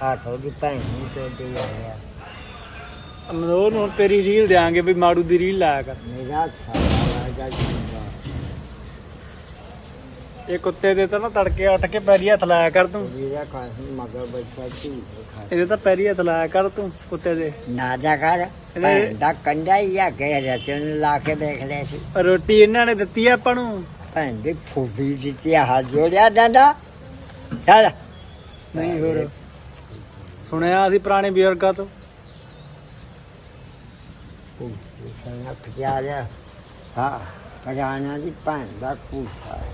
ਹੱਥ ਭੈਣ ਚੋਦੀ ਅਮਨੋਰ ਨੂੰ ਹੁਣ ਤੇਰੀ ਰੀਲ ਦੇਾਂਗੇ ਵੀ ਮਾੜੂ ਦੀ ਰੀਲ ਲਾਇਆ ਕਰ। ਮੇਰਾ ਸਾਰਾ ਜਿੰਦਾ। ਇਹ ਕੁੱਤੇ ਦੇ ਤਾਂ ਨਾ ਤੜਕੇ ਉੱਠ ਕੇ ਪੈਰੀ ਹੱਥ ਲਾਇਆ ਕਰ ਤੂੰ। ਵੀਰਾ ਕਾਹਨ ਮਗਰ ਬੱਚਾ ਖਾ ਇਹਦੇ ਤਾਂ ਪੈਰੀ ਹੱਥ ਲਾਇਆ ਕਰ ਤੂੰ ਕੁੱਤੇ ਦੇ। ਨਾ ਜਾ ਕਰ ਭੈਣ ਦਾ ਕੰਡਾ ਹੀ ਆ ਕੇ ਰਚਨ ਲਾ ਕੇ ਦੇਖ ਲੈ ਸੀ। ਰੋਟੀ ਇਹਨਾਂ ਨੇ ਦਿੱਤੀ ਆ ਆਪਾਂ ਨੂੰ। ਭੈਣ ਦੀ ਫੂਫੀ ਦਿੱਤੀ ਆ, ਹੱਥ ਜੋੜਿਆ ਦੰਦਾ ਚੱਲ ਨਹੀਂ ਹੋਰ। ਸੁਣਿਆ ਅਸੀਂ ਪੁਰਾਣੇ ਬਜ਼ੁਰਗਾਂ ਤੋਂ? ਸਨਾ ਪਿਆਰਿਆ ਹਾਂ। ਪਜਾਨਾ ਦੀ ਭੈਣ ਦਾ ਕੂਸਾ ਹੈ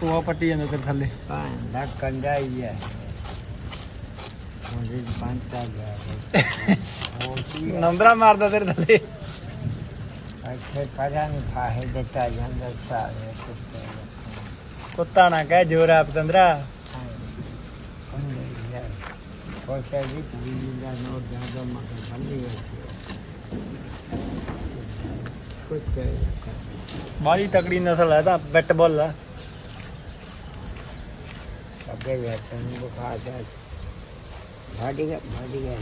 ਟੋਆ ਪੱਟੀ ਜਾਂਦਾ ਤੇਰੇ ਥੱਲੇ। ਦਾ ਕੰਡਾ ਹੀ ਹੈ। ਉਹਦੇ ਪੰਤਾ ਗਿਆ ਉਹ ਕੀ ਹੈ? ਨੰਦਰਾ ਮਾਰਦਾ ਤੇਰੇ ਥੱਲੇ। ਇੱਥੇ ਪਤਾ ਨਹੀਂ ਫਾਹੇ ਦਿੱਤਾ ਜਾਂਦਾ ਸਾਰੇ ਕੁੱਤੇ ਨੂੰ। ਕੁੱਤਾ ਨਾ ਕਹਿ ਜੋਰ ਆ ਪਤੰਦਰਾ। ਕੰਡੇ ਯਾਰ ਕੋਸ਼ਾ ਵੀ ਕੁੜੀ ਦਾ ਨੋਟ ਜਾਂਦਾ ਮਗਰ ਬੰਦੀ ਹੋਈ ਕੁੱਤੇ ਬਾਹਲੀ ਤਕੜੀ ਨਸਲ ਹੈ ਤਾਂ ਬੈਟ ਬਾਲ ਆ। ਅੱਗੇ ਜਾ ਤੈਨੂੰ ਬੁਖਾਰ ਜਾ ਭਾੜੀ ਗਿਆ ਭਾੜੀ ਗਿਆ